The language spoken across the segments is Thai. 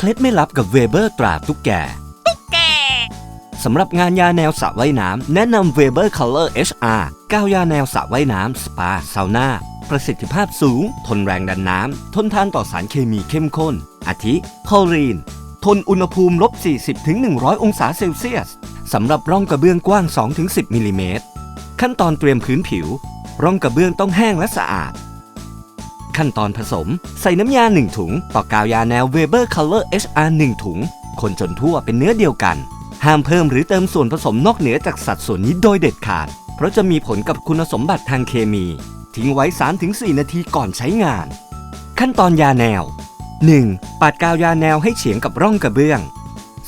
เคล็ดไม่ลับกับเวเบอร์ตราตุ๊กแกแก สำหรับงานยาแนวสระว่ายน้ำแนะนำ Weber Color HR กาวยาแนวสระว่ายน้ำสปาซาวน่าประสิทธิภาพสูง ทนแรงดันน้ำ ทนทานต่อสารเคมีเข้มข้น อาทิคลอรีน ทนอุณหภูมิลบ 40-100 องศาเซลเซียส สำหรับร่องกระเบื้องกว้าง 2-10มิลลิเมตร ขั้นตอนเตรียมพื้นผิว ร่องกระเบื้องต้องแห้งและสะอาด ขั้นตอนผสม ใส่น้ำยา 1 ถุง ต่อกาวยาแนว Weber Color HR 1 ถุง คนจนทั่วเป็นเนื้อเดียวกัน ห้ามเพิ่มหรือเติมส่วนผสมนอกเหนือจากสัดส่วนนี้โดยเด็ดขาด เพราะจะมีผลกับคุณสมบัติทางเคมี ทิ้งไว้ 3-4 นาทีก่อนใช้งาน ขั้นตอนยาแนว 1. ปาดกาวยาแนวให้เฉียงกับร่องกระเบื้อง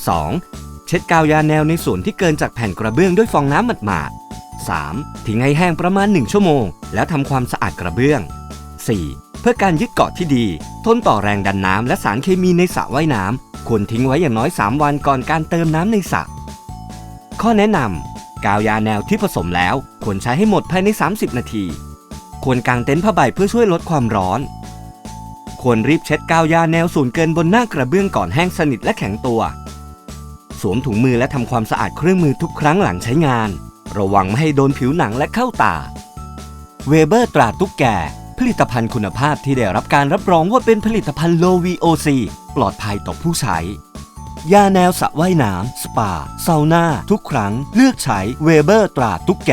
2. เช็ดกาวยาแนวในส่วนที่เกินจากแผ่นกระเบื้องด้วยฟองน้ำหมาดๆ 3. ทิ้งให้แห้งประมาณ 1 ชั่วโมง แล้วทำความสะอาดกระเบื้อง 4. เพื่อการยึดเกาะที่ดี ทนต่อแรงดันน้ำและสารเคมีในสระว่ายน้ำควรทิ้งไว้อย่างน้อย 3 วันก่อนการเติมน้ำในสระข้อแนะนำกาวยาแนวที่ผสมแล้วควรใช้ให้หมดภายใน 30 นาที ควรกางเต็นท์ผ้าใบเพื่อช่วยลดความร้อน ควรรีบเช็ดกาวยาแนวส่วนเกินบนหน้ากระเบื้องก่อนแห้งสนิทและแข็งตัว สวมถุงมือและทำความสะอาดเครื่องมือทุกครั้งหลังใช้งาน ระวังไม่ให้โดนผิวหนังและเข้าตา เวเบอร์ตราตุ๊กแก ผลิตภัณฑ์คุณภาพที่ได้รับการรับรองว่าเป็นผลิตภัณฑ์ Low VOC ปลอดภัยต่อผู้ใช้ ยาแนวสระว่ายน้ำ สปา ซาวน่า ทุกครั้ง เลือกใช้เวเบอร์ตราตุ๊กแก